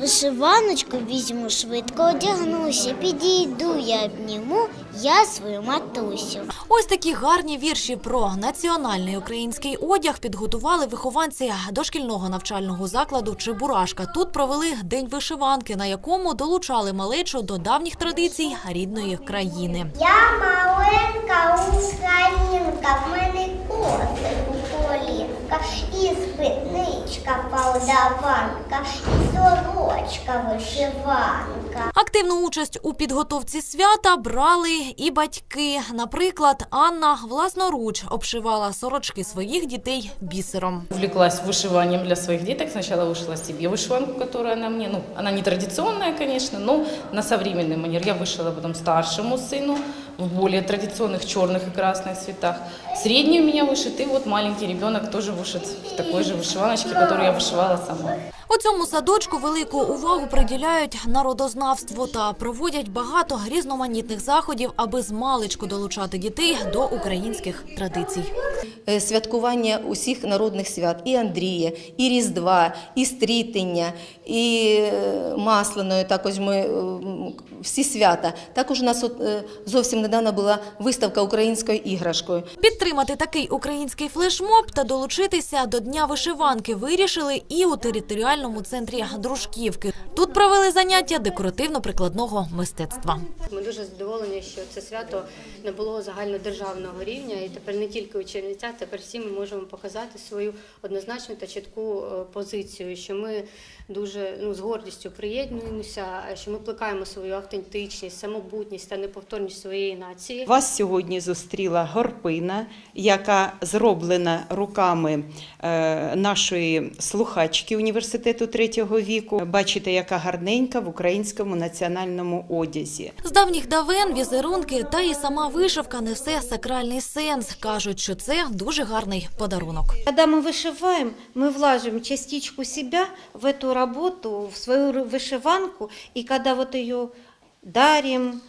Вишиваночку візьму швидко одягнуся, підійду я обніму я свою матусю. Ось такі гарні вірші про національний український одяг підготували вихованці дошкільного навчального закладу Чебурашка. Тут провели день вишиванки, на якому долучали малечу до давніх традицій рідної країни. Я маленька українка, полдаванка, і сорочка вишиванка. Активну участь у підготовці свята брали і батьки. Наприклад, Анна власноруч обшивала сорочки своїх дітей бісером. Увлеклась вышиванием для своих деток. Сначала вышила себе вышиванку, которая она мне, ну, она не традиционная, конечно, но на современный манер. Я вышила потом старшему сыну в более традиционных черных и красных цветах. Средний у меня вышит, и вот маленький ребенок тоже вышит в такой же вышиваночке, которую я вышивала сама. У цьому садочку велику увагу приділяють народознавству та проводять багато різноманітних заходів, аби змалечку долучати дітей до українських традицій. Е, святкування усіх народних свят і Андрія, і Різдва, і Стрітення, і е, Масляної. Також ми е, всі свята. Також у нас от, зовсім недавно була виставка українською іграшкою. Підтримати такий український флешмоб та долучитися до дня вишиванки вирішили і у територіальному центрі Дружківки. Тут провели заняття декоративно-прикладного мистецтва. Ми дуже задоволені, що це свято набуло загальнодержавного рівня, і тепер не тільки у Чернівцях, тепер всі ми можемо показати свою однозначну та чітку е, позицію, що ми дуже ну, з гордістю приєднуємося, що ми плекаємо свою автентичність, самобутність та неповторність своєї нації. Вас сьогодні зустріла горпина, яка зроблена руками е, нашої слухачки університету третього віку. Бачите, яка гарненька в українському національному одязі. З давніх давен візерунки та і сама вишивка несе сакральний сенс. кажуть, що це дуже гарний подарунок. Когда мы вышиваем, мы влажим частичку себя в эту работу, в свою ры- вышиванку, и когда вот ее дарим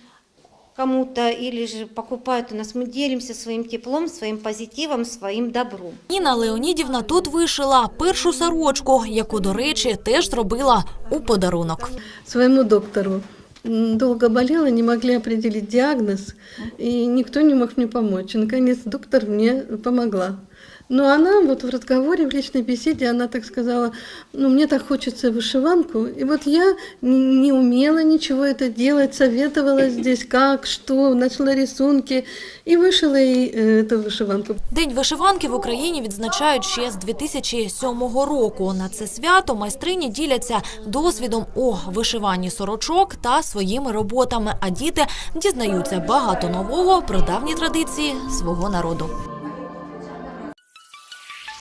кому-то или же покупают у нас, мы делимся своим теплом, своим позитивом, своим добром. Ніна Леонідівна тут вишила першу сорочку, яку, до речі, теж зробила у подарунок. своему доктору. Долго болела, не могли определить диагноз, и никто не мог мне помочь. И, наконец, доктор мне помогла. Но она вот в разговоре, в личной беседе, она так сказала, ну, мне так хочется вышиванку. И вот я н- не умела ничего это делать, советовала здесь, как, что, начала рисунки и вышила ей э, эту вышиванку. День вишиванки в Україні відзначають ще з 2007 року. На це свято майстрині діляться досвідом у вишиванні сорочок та своїми роботами. А діти дізнаються багато нового про давні традиції свого народу.